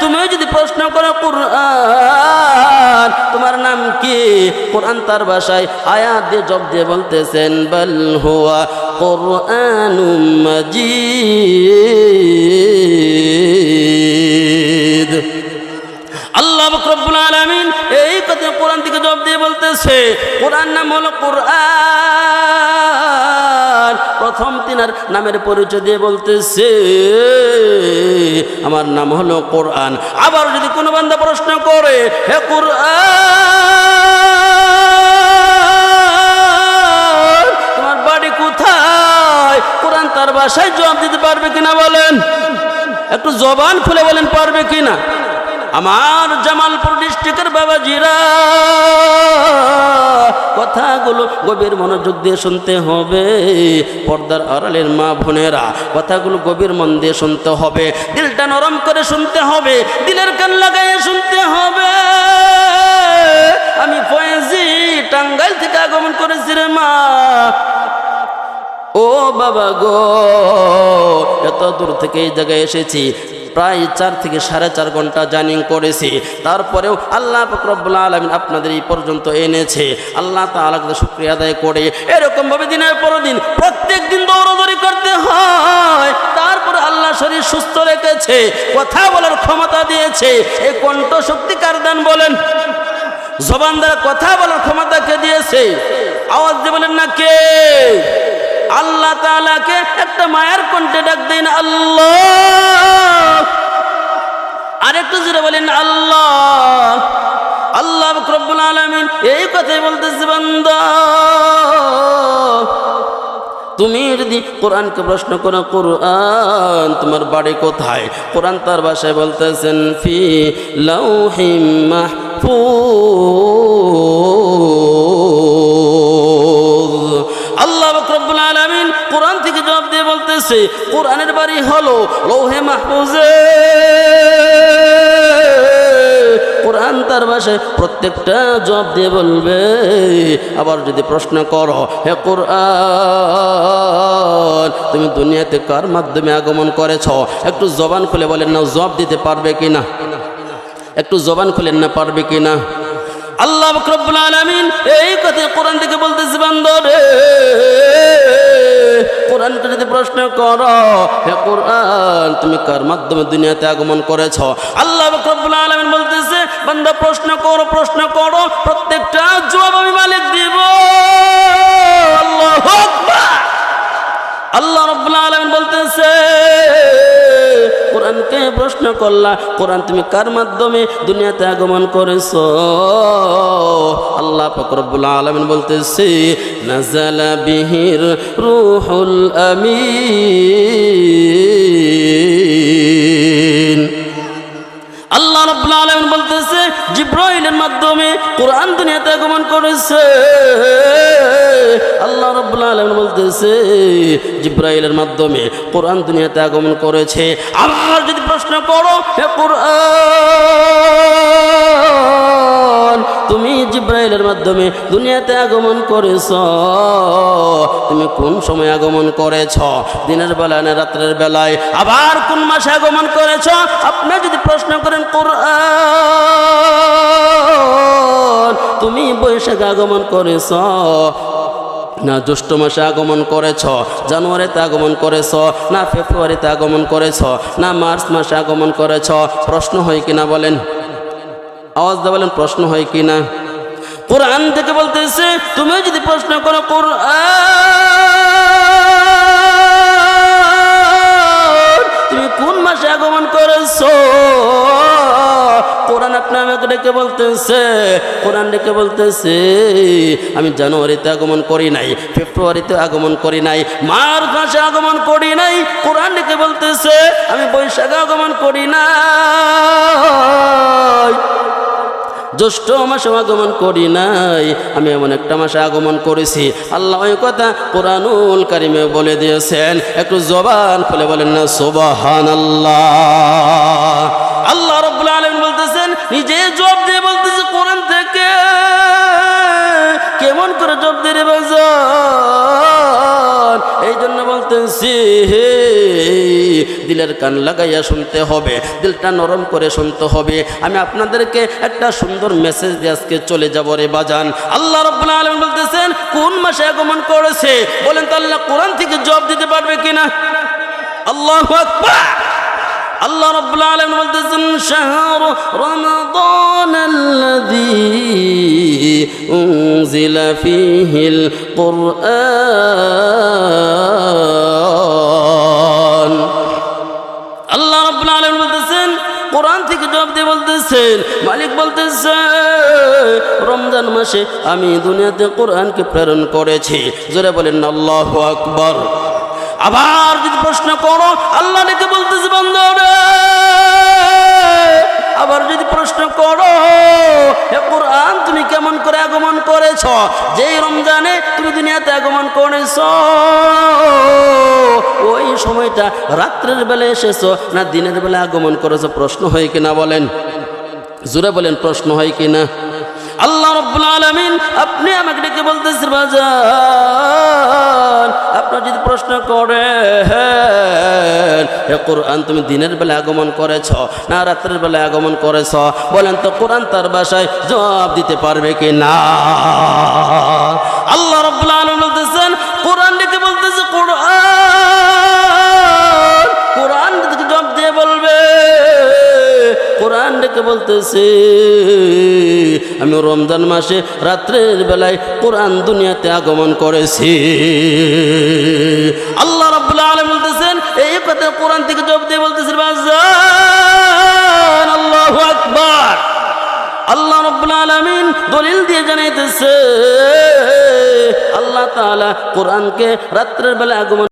তুমিও যদি প্রশ্ন করো কোরআন, তোমার নাম কি? কোরআন তার ভাষায় আয়াত দিয়ে জব দিয়ে বলতেছেন, বল হুয়া কোরআনুম মাজিদ। আল্লাহ রব্বুল আলামিন এই কথা কোরআন থেকে জবাব দিয়ে বলতেছে। কোরআন নাম হলো কোরআন। প্রথম তিনার নামের পরিচয় দিয়ে বলতেছে, আমার নাম হলো কোরআন। আবার যদি কোনো বান্দা প্রশ্ন করে, হে কোরআন, তোমার বাড়ি কোথায়? কোরআন তার বাসায় জবাব দিতে পারবে কিনা বলেন? একটু জবান খুলে বলেন, পারবে কিনা? আমার জামালপুর ডিস্ট্রিক্টের বাবাজিরা কথাগুলো গভীর মনোযোগ দিয়ে শুনতে হবে। পর্দার আড়ালের মা বোনেরা কথাগুলো গভীর মন দিয়ে শুনতে হবে। দিলটা নরম করে শুনতে হবে, দিলের কান লাগাইয়ে শুনতে হবে। আমি ফয়েজি টাঙ্গাইল থেকে আগমন করেছি রে মা। ও বাবা গো, এত দূর থেকে এই জায়গায় এসেছি। প্রায় চার থেকে সাড়ে চার ঘণ্টা জার্নিং করেছি। তারপরেও আল্লাহ ফকরবুল আলমিন আপনাদের এই পর্যন্ত এনেছে। আল্লাহ তালাকে শুক্রিয়া আদায় করে। এরকমভাবে দিনের পর দিন প্রত্যেক দিন দৌড়দৌড়ি করতে হয়। তারপর আল্লাহ শরীর সুস্থ রেখেছে, কথা বলার ক্ষমতা দিয়েছে। এই কণ্ঠ শক্তি কার দান বলেন? জবান দ্বারা কথা বলার ক্ষমতা কে দিয়েছে? আওয়াজ দিয়ে বলেন না কে? আল্লাহ তাআলাকে একটা মায়ের কণ্ঠে ডাক দিন আল্লাহ। জোরে বলেন, আল্লাহ আল্লাহ রব্বুল আলামিন এই কথাই বলতেছে, বান্দা। তুমি যদি কোরআনকে প্রশ্ন করো, কোরআন তোমার বাড়ি কোথায়? কোরআন তার ভাষায় বলতেছেন, ফি লাউহিম মাহফুজ। কোরআন থেকে জবাব দিয়ে বলতেছে, কোরআনের বাড়ি হলো লৌহে মাহফুজে। কোরআন তার ভাষায় প্রত্যেকটা জবাব দিয়ে বলবে, আবার যদি প্রশ্ন করো, হে কোরআন, তুমি দুনিয়াতে কার মাধ্যমে আগমন করেছ? একটু জবান খুলে বলেন না, জবাব দিতে পারবে কিনা? একটু জবান খুলেন না, পারবে কিনা? আল্লাহ রব্বুল আলামিন এই কথা কোরআন থেকে কোরআনকে যদি প্রশ্ন করো, হে কোরআন, তুমি কার মাধ্যমে দুনিয়াতে আগমন করেছ? আল্লাহ রব্বুল আলামিন বলতেছে, বান্দা প্রশ্ন করো প্রশ্ন করো, প্রত্যেকটা জবাব আমি মালিক দিব। আল্লাহু আল্লাহ রব্বুল আলামিন বলতেছে কোরআনকে প্রশ্ন করলা, কোরআন তুমি কার মাধ্যমে দুনিয়াতে আগমন করেছ? আল্লাহ ফকরবুল আলমিন বলতেছি নাজালা বিহির রুহুল আমিন। আল্লাহ রাব্বুল আলামিন বলতেছে, জিব্রাইলের মাধ্যমে কোরআন দুনিয়াতে আগমন করেছে। আল্লাহ রাব্বুল আলামিন বলতেছে, জিব্রাইলের মাধ্যমে কোরআন দুনিয়াতে আগমন করেছে। আবার যদি প্রশ্ন করো, হে কোরআন, তুমি জিব্রাইলের মাধ্যমে দুনিয়াতে আগমন করেছ? তুমি কোন সময় আগমন করেছ? দিনের বেলায় না রাত্রের বেলায়? আবার কোন মাসে আগমন করেছ? আপনি যদি প্রশ্ন করেন, কোরআন তুমি বৈশাখে আগমন করেছ, না জ্যৈষ্ঠ মাসে আগমন করেছ, জানুয়ারিতে আগমন করেছ, না ফেব্রুয়ারিতে আগমন করেছ, না মার্চ মাসে আগমন করেছ, প্রশ্ন হয় কিনা বলেন? আওয়াজ দিয়ে বলেন, প্রশ্ন হয় কিনা? কোরআন থেকে বলতেছে, তুমি যদি প্রশ্ন করো কোরআন ডেকে বলতেছে? কোরআন ডেকে বলতেছে? আমি জানুয়ারিতে আগমন করি নাই, ফেব্রুয়ারিতে আগমন করি নাই, মার্চ মাসে আগমন করি নাই কোরআন ডেকে বলতেছে? আমি বৈশাখে আগমন করি নাই। জ্যৈষ্ঠ মাসে আগমন করি নাই, আমি এমন একটা মাসে আগমন করেছি। আল্লাহ ওই কথা কোরআনুল কারিমে বলে দিয়েছেন, একটু জবান খুলে বলেন না সোবাহান আল্লাহ নিজে জব দিয়ে বলতেছে, কোরআন থেকে কেমন করে জব দিয়ে রে এই জন্য বলতেছি দিলের কান লাগাইয়া শুনতে হবে, দিলটা নরম করে শুনতে হবে। আমি আপনাদেরকে একটা সুন্দর মেসেজ দিয়ে আজকে চলে যাব রে বাজান। আল্লাহ রব্বুল আলম বলতেছেন, কোন মাসে আগমন করেছে? বলেন তো আল্লাহ, কোরআন থেকে জব দিতে পারবে কিনা? আল্লাহ আকবার! আল্লাহ রব্বুল আলামিন বলতেছেন শাহরু রমাদান الذي أنزل فيه القرآن আল্লাহ রাব্বুল আলামিন বলতেছেন কোরআন থেকে জবাব দিয়ে বলতেছেন মালিক বলতেছে রমজান মাসে আমি দুনিয়াতে কোরআনকে প্রেরণ করেছি জোরে বলেন আল্লাহু আকবার আবার যদি প্রশ্ন করো, আল্লাহ ডেকে বলতেছে, বন্ধুরে, আবার যদি প্রশ্ন করো কোরআন, তুমি কেমন করে আগমন করেছ? যেই রমজানে তুমি দুনিয়াতে আগমন করেছ, ওই সময়টা রাত্রের বেলা এসেছ না দিনের বেলা আগমন করেছ? প্রশ্ন হয় কিনা বলেন? জুড়ে বলেন, প্রশ্ন হয় কিনা? আল্লাহ রব্বুল আলমিন আপনি আমাকে ডেকে বলতেছেন, বাজান, আপনার যদি প্রশ্ন করে হে কোরআন, তুমি দিনের বেলা আগমন করেছ না রাত্রের বেলা আগমন করেছ? বলেন তো কোরআন তার বাসায় জবাব দিতে পারবে কি না কোরআন বলতেছে, আমি রমজান মাসে রাত্রের বেলায় কোরআন দুনিয়াতে আগমন করেছি। আল্লাহ রাব্বুল আলামিন বলতেছেন, এই কথা কোরআন থেকে জবাব দিয়ে বলতেছেন আল্লাহু আকবার। আল্লাহ রব্বুল আলামিন দলিল দিয়ে জানাইতেছে, আল্লাহ তাআলা কোরআনকে রাত্রের বেলা আগমন